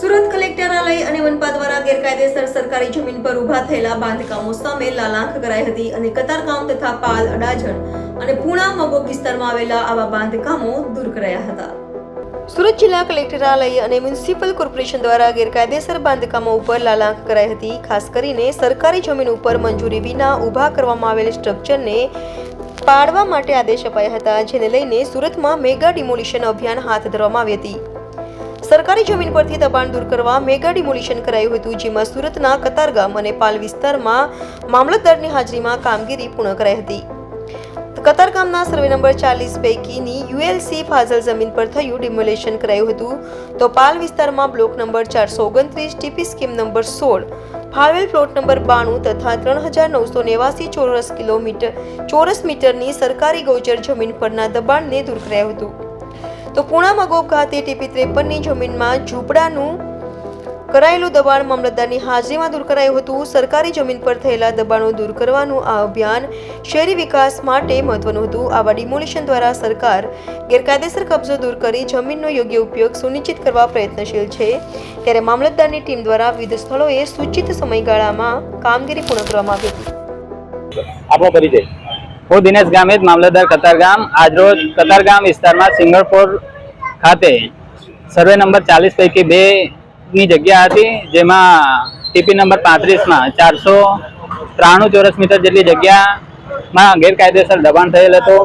સુરત કલેક્ટરાલય અને મનપા દ્વારા ગેરકાયદેસર સરકારી જમીન પર ઊભા થયેલા બાંધકામો સામે લાલાંખ કરાઈ હતી અને કતારગામ તથા પાલ, અડાજણ અને પૂણા મગો વિસ્તારમાં આવેલા આવા બાંધકામો દૂર કરાયા હતા. સુરત જિલ્લા કલેક્ટરાલય અને મ્યુનિસિપલ કોર્પોરેશન દ્વારા ગેરકાયદેસર બાંધકામો ઉપર લાલાંખ કરાઈ હતી. ખાસ કરીને સરકારી જમીન ઉપર મંજૂરી વિના ઊભા કરવામાં આવેલ સ્ટ્રક્ચરને પાડવા માટે આદેશ અપાયા હતા, જેને લઈને સુરતમાં મેગા ડિમોલિશન અભિયાન હાથ ધરવામાં આવી હતી. સરકારી જમીન પરથી દબાણ દૂર કરવા મેગા ડિમોલિશન કરાયું હતું, જેમાં સુરતના કતારગામ અને પાલ વિસ્તારમાં મામલતદારની હાજરીમાં કામગીરી પૂર્ણ કરાઈ હતી. કતારગામના સર્વે નંબર ચાલીસ પૈકીની યુએલસી ફાઝલ જમીન પર થયું ડિમોલેશન કરાયું હતું. તો પાલ વિસ્તારમાં બ્લોક નંબર ચારસો ઓગણત્રીસ, ટીપી સ્કીમ નંબર સોળ, ફાળવેલ પ્લોટ નંબર બાણું તથા ત્રણ હજાર નવસો નેવાસી ચોરસ કિલોમીટર ચોરસ મીટરની સરકારી ગૌચર જમીન પરના દબાણને દૂર કરાયું હતું. તો પૂણા મગોબ ખાતે ટીપી ત્રેપનની જમીનમાં ઝૂંપડાનું કરાયેલું દબાણ મામલતદારની હાજરીમાં દૂર કરાયું હતું. સરકારી જમીન પર થયેલા દબાણો દૂર કરવાનું આ અભિયાન શહેરી વિકાસ માટે મહત્વનું હતું. આવા ડિમોલિશન દ્વારા સરકાર ગેરકાયદેસર કબજો દૂર કરી જમીનનો યોગ્ય ઉપયોગ સુનિશ્ચિત કરવા પ્રયત્નશીલ છે. ત્યારે મામલતદારની ટીમ દ્વારા વિવિધ સ્થળોએ સૂચિત સમયગાળામાં કામગીરી પૂર્ણ કરવામાં આવી હતી. આપણો પરિચય. હું દિનેશ ગામિત મામલતદાર કતારગામ આજરોજ કતારગામ વિસ્તારમાં સિંગરપુર ખાતે સર્વે નંબર ચાલીસ પૈકી બે ની જગ્યા હતી, જેમાં ટીપી નંબર પાંત્રીસમાં ચારસો ત્રાણું ચોરસ મીટર જેટલી જગ્યામાં ગેરકાયદેસર દબાણ થયેલ હતું.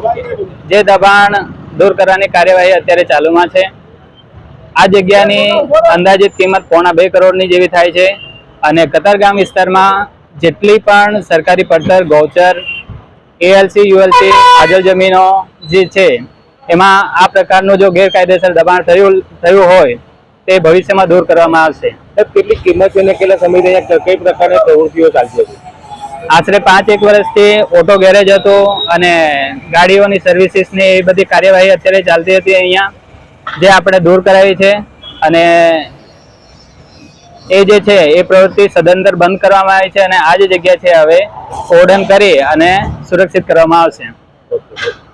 જે દબાણ દૂર કરવાની કાર્યવાહી અત્યારે ચાલુમાં છે. આ જગ્યાની અંદાજિત કિંમત પોણા બે કરોડની જેવી થાય છે. અને કતારગામ વિસ્તારમાં જેટલી પણ સરકારી પડતર, ગૌચર એએલસી યુએલસી હાજર જમીનો જે છે એમાં આ પ્રકારનું જો ગેરકાયદેસર દબાણ થયું થયું હોય તે ભવિષ્યમાં દૂર કરવામાં આવશે. કેટલી કિંમત અને કેટલા સમયથી અહીંયા કઈ પ્રકારની પ્રવૃત્તિઓ ચાલતી હતી? આશરે પાંચ એક વર્ષથી ઓટો ગેરેજ હતો અને ગાડીઓની સર્વિસીસની એ બધી કાર્યવાહી અત્યારે ચાલતી હતી અહીંયા જે આપણે દૂર કરાવી છે. અને એ જે છે, એ પ્રવૃત્તિ સદંતર બંધ કરવામાં આવી છે અને આ જે જગ્યા છે, હવે ઓર્ડન કરી અને સુરક્ષિત કરવામાં આવશે.